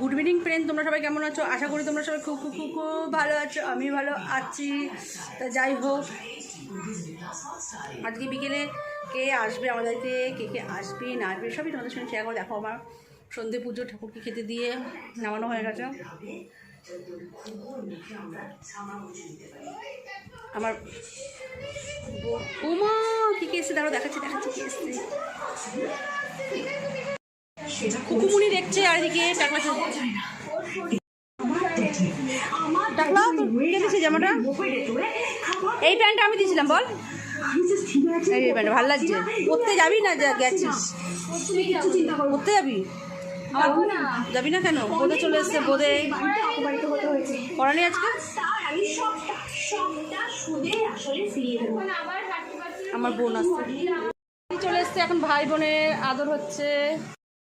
Good evening friend তোমরা সবাই কেমন আছো? আশা করি তোমরা সবাই খুব খুব খুব খুব ভালো আছো। আমি ভালো আছি। তা যাই হোক, আজকে বিকেলে কে আসবে আমাদেরকে কে কে আসবে, না আসবে, সবই তোমাদের সঙ্গে শেয়ার করে দেখো আমার সন্ধে পুজো, ঠাকুরকে খেতে দিয়ে নামানো হয়ে গেছে। আমার উমা, কি কে এসছে? দাঁড়ো দেখাচ্ছি দেখাচ্ছি, কে এসছে। কুকুমুনি দেখছে আর এদিকে টাকলা টাকলা তোর কে দিছে জামাটা? এই প্যান্টটা আমি দিয়েছিলাম বল। এই প্যান্টটা ভালো লাগছে। পড়তে যাবি না যা গেছিস? পড়তে যাবি? যাবি না কেন? বোধে চলে এসছে বোধে পড়ানি আজকে? আমার বোন আসছে। চলে এসছে এখন ভাই বোনের আদর হচ্ছে।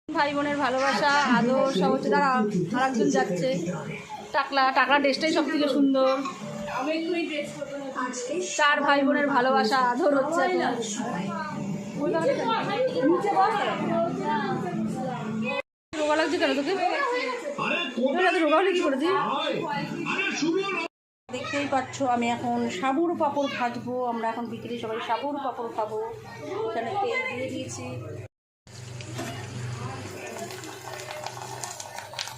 ভাই বোনের ভালোবাসা, আদর সব হচ্ছে তারা আর একজন যাচ্ছে। টাকলা টাকলা ড্রেসটাই সব থেকে সুন্দর। চার ভাই বোনের ভালোবাসা, আদর হচ্ছে। রোগা লাগছে কেন তোকে? কি দেখতেই পাচ্ছ, আমি এখন সাবুর পাপড় ভাজবো। আমরা এখন বিকেলে সবাই সাবুর পাপড় খাব। এখানে তেল দিয়ে দিয়েছি।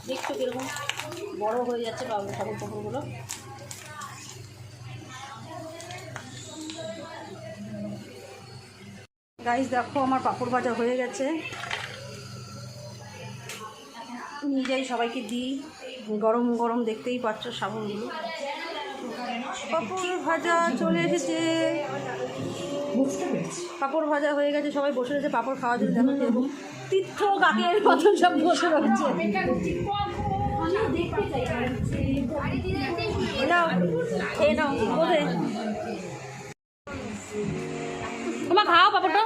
দেখছ কীরকম? বড় হয়ে যাচ্ছে বাবু সাবুর পাপড়গুলো গাইস দেখো, আমার পাপড় ভাজা হয়ে গেছে। নিয়ে যাই সবাইকে দিই। গরম গরম দেখতেই পাচ্ছ সাবুনগুলো। পাপড় ভাজা চলে এসেছে। পাপড় ভাজা হয়ে গেছে সবাই বসে রয়েছে পাপড় খাওয়ার জন্য দেখো। কীরকম তীর্থ কাকের মতন সব বসে রয়েছে। নাও খেয়ে নাও বোধে তোমার খাও পাপড়টা।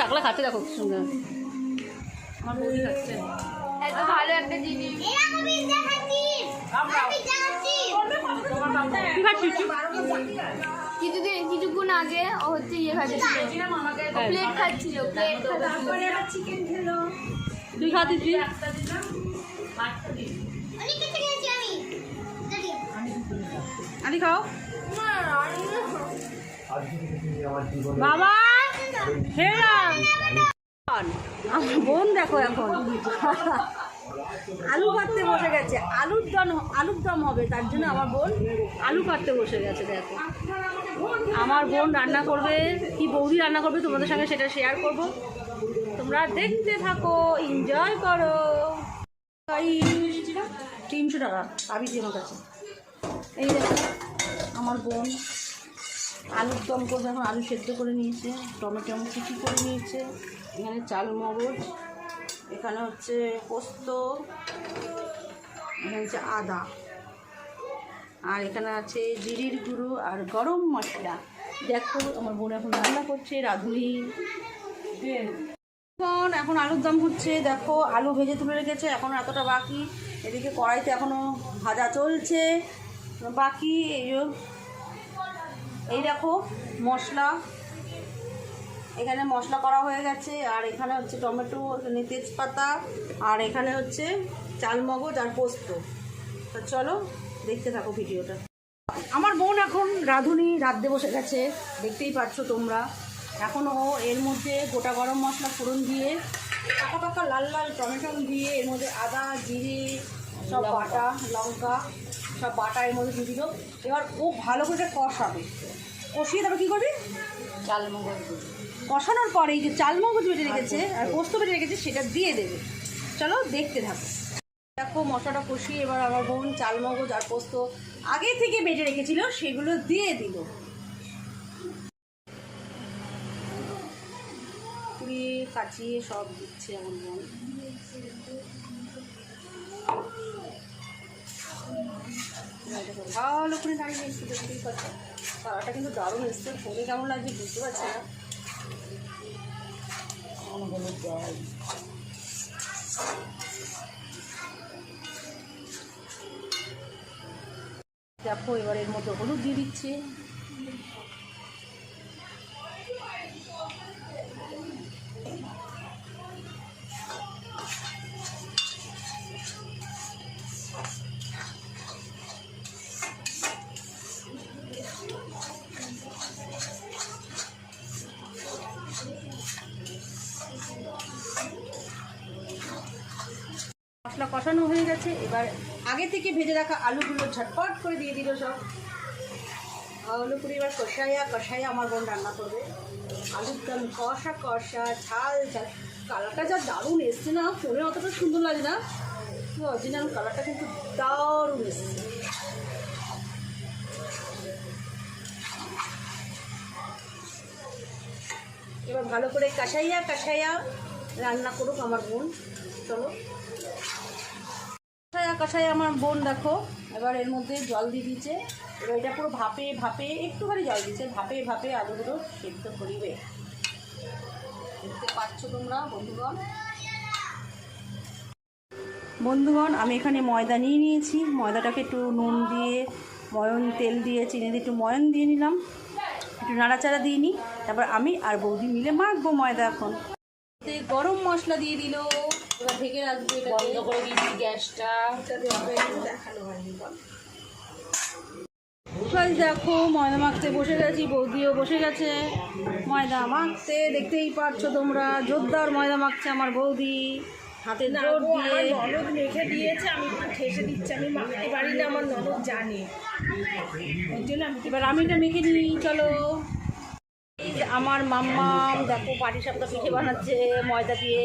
টাকলা খাচ্ছে দেখো। সুন্দর আমার বৌদি খাচ্ছে এত ভালো একটা জিনিস কিছুদিন কিছুক্ষণ আগে ও হচ্ছে ইয়ে খাচ্ছিল। প্লেট খাচ্ছিল প্লেট খাচ্ছিল। তুই খাচ্ছিস তুই আদি খাও। বাবা আমার বোন দেখো এখন। আলু কাটতে বসে গেছে। আলুর দম আলুর দম হবে তার জন্য আমার বোন আলু কাটতে বসে গেছে দেখো। আমার বোন রান্না করবে, কি বৌদি রান্না করবে তোমাদের সঙ্গে সেটা শেয়ার করব। তোমরা দেখতে থাকো এনজয় করো। তিনশো টাকা পাবি আমার কাছে। এই আমার বোন আলুর দম করবে এখন আলু সেদ্ধ করে নিয়েছে, টমেটো কুচি করে নিয়েছে, এখানে চাল মগজ, এখানে হচ্ছে পোস্ত, এখানে হচ্ছে আদা। আর এখানে আছে জিরির গুঁড়ো আর গরম মশলা। দেখো আমার বোন এখন রান্না করছে, রাঁধুনি। এখন এখন আলুর দম হচ্ছে, দেখো, আলু ভেজে তুলে রেখেছে, এখন এতটা বাকি। এদিকে কড়াইতে এখনও ভাজা চলছে। বাকি এই দেখো, মশলা। এখানে মশলা করা হয়ে গেছে, আর এখানে হচ্ছে টমেটো, এখানে তেজপাতা, আর এখানে হচ্ছে চালমগজ আর পোস্ত। তা চলো দেখতে থাকো ভিডিওটা। আমার বোন এখন রাঁধুনি রাঁধতে বসে গেছে দেখতেই পাচ্ছ তোমরা। এখনও এর মধ্যে গোটা গরম মশলা ফোড়ন দিয়ে পাকা পাকা লাল লাল টমেটো দিয়ে এর মধ্যে আদা জিরে সব বাটা লঙ্কা সব বাটা এর মধ্যে দিয়ে দিল। এবার ও ভালো করে কষাবে। কষিয়ে তারপর কী করবি? চাল মগজ কষানোর পরে এই যে চাল মগজ বেটে রেখেছে আর পোস্ত বেটে রেখেছে সেটা দিয়ে দেবে। চলো দেখতে থাকো। দেখো, মশলাটা কষিয়ে এবার আমার বোন চাল, মগজ আর পোস্ত আগে থেকে বেটে রেখেছিল, সেগুলো দিয়ে দিল। পুড়িয়ে কাচিয়ে সব দিচ্ছে আমার বোন। ভালো করে দাঁড়িয়ে একটু দেখতেই পাচ্ছ তারাটা কিন্তু দারুণ এসছে ফোনে কেমন লাগছে বুঝতে পারছি না। আমার দেখো এবার এর মধ্যে হলুদ দিয়ে দিচ্ছি। মশলা কষানো হয়ে গেছে এবার আগে থেকে ভেজে রাখা আলুগুলো ঝটপট করে দিয়ে দিল সব। আলু পুরি এবার কষাইয়া কষাইয়া আমার বোন রান্না করবে। আলুর দম কষা কষা, ঝাল ঝাল। কালারটা যা দারুণ এসছে না, ফোনে অতটা সুন্দর লাগে না। অরিজিনাল কালারটা কিন্তু দারুণ এসছে। এবার ভালো করে কাঁসাইয়া কাঁসাইয়া রান্না করুক আমার বোন। চলো। কষায়া আমার বোন দেখো, এবার এর মধ্যে জল দিয়ে দিয়েছে। এবার এটা পুরো ভাপে ভাপে, একটুখানি জল দিয়েছে, ভাপে ভাপে আলুগুলো সেদ্ধ করিবে। দেখতে পাচ্ছ তোমরা, বন্ধুগণ? বন্ধুগণ, আমি এখানে ময়দা নিয়ে নিয়েছি। ময়দাটাকে একটু নুন দিয়ে, ময়ন তেল দিয়ে, চিনি দিয়ে একটু ময়ন দিয়ে নিলাম। একটু নাড়াচাড়া দিয়ে নিই। তারপর আমি আর বৌদি মিলে মাখবো ময়দা এখন। গরম মশলা দিয়ে দিল। এবার ঢেকে রাখবে বন্ধ করে দিয়েছি গ্যাসটা। দেখানো হয়নি বল। দেখো ময়দা মাখতে বসে গেছি বৌদিও বসে গেছে। ময়দা মাখতে দেখতেই পাচ্ছ তোমরা জোরদার ময়দা মাখছে আমার বৌদি। হাতে জোর দিয়ে। ননদ মেখে দিয়েছে আমি ঠেসে দিচ্ছি আমি মাখতে পারি না আমার ননদ জানে। ওই জন্য আমি এবার আমি এটা মেখে নিই চলো। আমার মাম্মাম দেখো পাটি সাপটা পিঠে বানাচ্ছে ময়দা দিয়ে।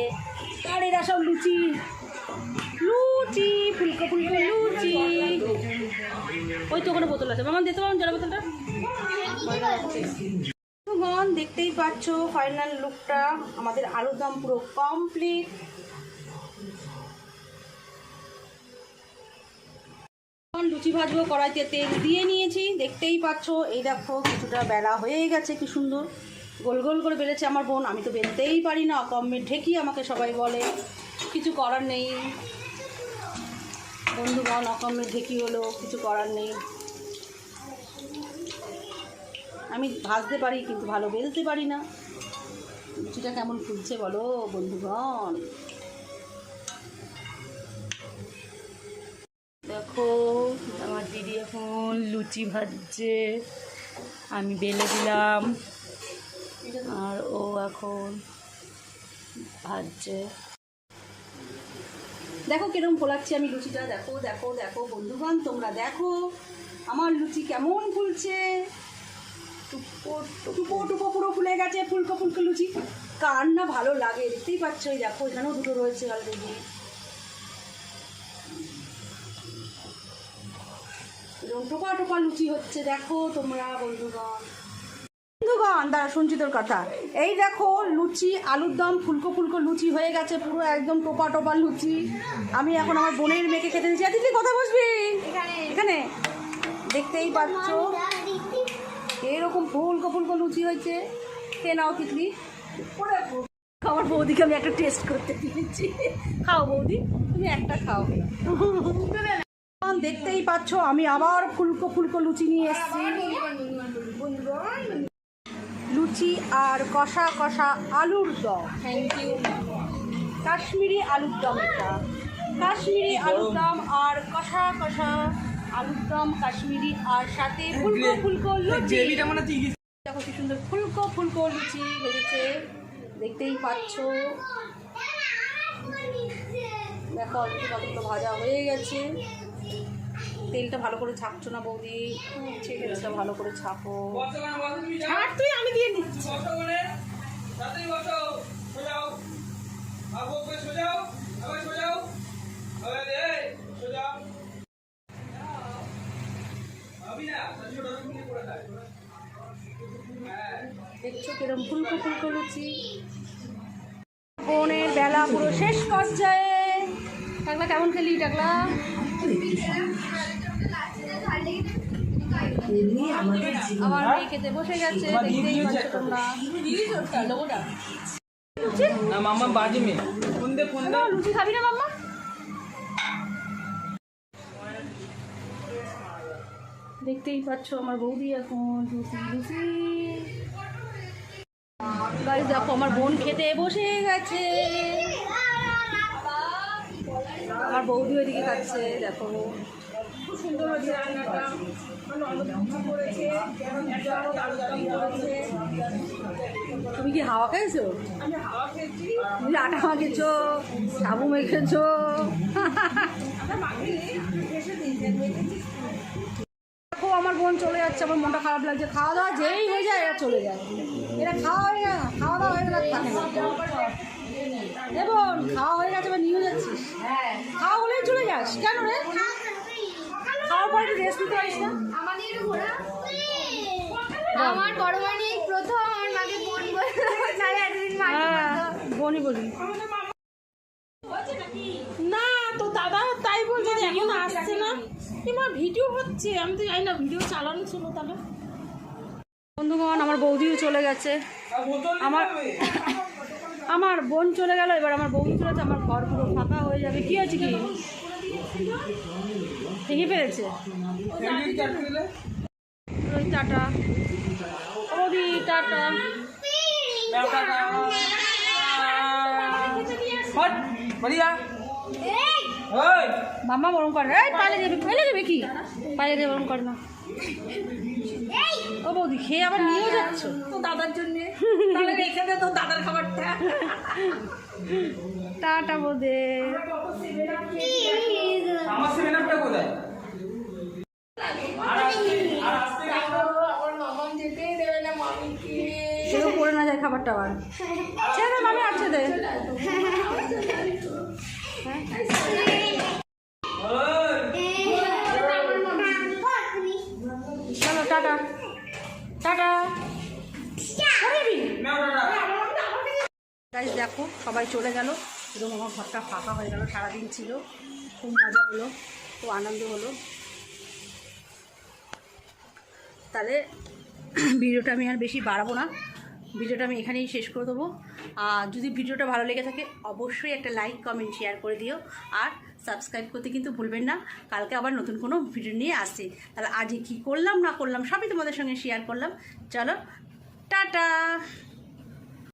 আর এরা সব লুচি। লুচি ফুলকো ফুলকো লুচি। ওই তো ওখানে বোতল আছে। মামা দিতে পারবেন জল বোতলটা? বন্ধুগণ, দেখতেই পাচ্ছ ফাইনাল লুকটা আমাদের আলুর দাম পুরো কমপ্লিট লুচি ভাজবো কড়াইতে তেল দিয়ে নিয়েছি। দেখতেই পাচ্ছ এই দেখো কিছুটা বেলা হয়ে গেছে কি সুন্দর। গোল গোল করে বেলেছে আমার বোন। আমি তো বেলতেই পারি না অকম্মে ঢেকি আমাকে সবাই বলে। কিছু করার নেই। বন্ধুগণ অকম্মে ঢেকি হলো, কিছু করার নেই। আমি ভাজতে পারি কিন্তু ভালো বেলতে পারি না। লুচিটা কেমন ফুলছে বলো বন্ধুগণ দেখো, আমার দিদি এখন লুচি ভাজছে। আমি বেলে দিলাম। আর ও এখন ভাজছে। দেখো কীরকম ফোলাচ্ছি আমি লুচিটা। দেখো দেখো দেখো বন্ধুগণ, তোমরা দেখো আমার লুচি কেমন ফুলছে। টুপো টুপো পুরো ফুলে গেছে, ফুলকো ফুলকো লুচি। কার না ভালো লাগে, দেখতেই পাচ্ছ দেখো, এখানেও দুটো রয়েছে অলরেডি এরকম টোপা টোপা লুচি হচ্ছে, দেখো তোমরা বন্ধুগণ। বন্ধুগণ দাঁড়া শুনছি তোর কথা। এই দেখো লুচি আলুর দম ফুলকো ফুলকো লুচি হয়ে গেছে পুরো একদম টোপা টোপা লুচি। আমি এখন আমার বোনের মেয়েকে খেতে দিচ্ছি। দিদি কথা বসবি? এখানে। দেখতেই পাচ্ছ। এরকম ফুলকো ফুলকো লুচি হয়েছে। কে নাও তিতলি। আমার বৌদিকে আমি একটা টেস্ট করতে দিয়েছি। খাও বৌদি তুমি একটা খাও। দেখতেই পাচ্ছ আমি আবার ফুলকো ফুলকো লুচি নিয়ে এসেছি। লুচি আর কষা কষা আলুর দম। থ্যাংক ইউ কাশ্মীরি আলুর দম এটা। কাশ্মীরি আলুর দম আর কষা কষা আলুর দম কাশ্মীরি আর সাথে ফুলকো ফুলকো লুচি। দেখো কি সুন্দর ফুলকো ফুলকো লুচি হয়েছে। দেখতেই পাচ্ছ। দেখো অলরেডি কতগুলো ভাজা হয়ে গেছে। তেলটা ভালো করে ছাপছো না বৌদি? তেলটা ভালো করে ছাপো ছাড় তুই আমি দিয়ে দিচ্ছি। দেখছ কিরম ফুলকো ফুলকো লুচি? বোনের বেলা পুরো শেষ পর্যায়ে। টাকলা কেমন খেলি টাকলা? আমার মেয়ে খেতে বসে গেছে দেখতেই পাচ্ছ তোমরা। না মামা বাজি মে ফোন দে ফোন দে। লুচি খাবি না মাম্মা? দেখতেই পাচ্ছ আমার বৌদি এখন লুচি লুচি গাইস দেখো আমার বোন খেতে বসে গেছে। আমার বৌদি ওইদিকে খাচ্ছে দেখো। খুব সুন্দর হয়েছে রান্নাটা। করেছে তুমি কি হাওয়া খেয়েছো? আমি হাওয়া খেয়েছি। তুমি আটা মাখেছো? সাবু মেখেছো? দেখো আমার বোন চলে যাচ্ছে আমার মনটা খারাপ লাগছে। খাওয়া দাওয়া যেই হয়ে যায় এরা চলে যায়। এরা খাওয়া হয়ে গেল খাওয়া দাওয়া হয়ে গেলে এবং খাওয়া হয়ে গেছে এবার নিয়ে যাচ্ছিস। খাওয়া হলেই চলে যাস। কেন রে? খাওয়ার পরে রেস্ট নিতে পারিস না? আমার বড় মানে প্রথম আমার মাকে বোন বলল তাই এতদিন মাকে হ্যাঁ বোনই বলি। না তো দাদা তাই বলছে যে এখন আসছে না। এবার ভিডিও হচ্ছে আমি তো জানি না ভিডিও চালানো ছিল তাহলে। বন্ধুগণ আমার বৌদিও চলে গেছে। আমার আমার বোন চলে গেল এবার আমার বৌদি চলে গেছে আমার ঘর পুরো ফাঁকা হয়ে যাবে। কি আছে কি? চাট দিলে? ওই টাটা। বৌদি টাটা। মাম্মা বরং করে এই পালে যাবে পালে যাবে কি? পালে যাবে বরং করে না। ও বৌদি খেয়ে আবার নিয়ে যাচ্ছ? তো দাদার জন্য। তাহলে রেখে দে তো দাদার খাবারটা। টাটা বোদে। আমার সেভেন আপটা কোথায়? সেও পড়ে না যায় খাবারটা আবার। ছেড়ে দে মামি আছে দে। চলো টাটা। টাটা। গাইজ দেখো সবাই চলে গেল। এবং আমার ঘরটা ফাঁকা হয়ে গেল সারাদিন ছিল। খুব মজা হলো, খুব আনন্দ হলো। তাহলে ভিডিওটা আমি আর বেশি বাড়াবো না। ভিডিওটা আমি এখানেই শেষ করে দেবো। আর যদি ভিডিওটা ভালো লেগে থাকে, অবশ্যই একটা লাইক কমেন্ট শেয়ার করে দিও। আর সাবস্ক্রাইব করতে কিন্তু ভুলবেন না। কালকে আবার নতুন কোনো ভিডিও নিয়ে আসছি। তাহলে আজকে কী করলাম, না করলাম, সবই তোমাদের সঙ্গে শেয়ার করলাম। চলো, টাটা!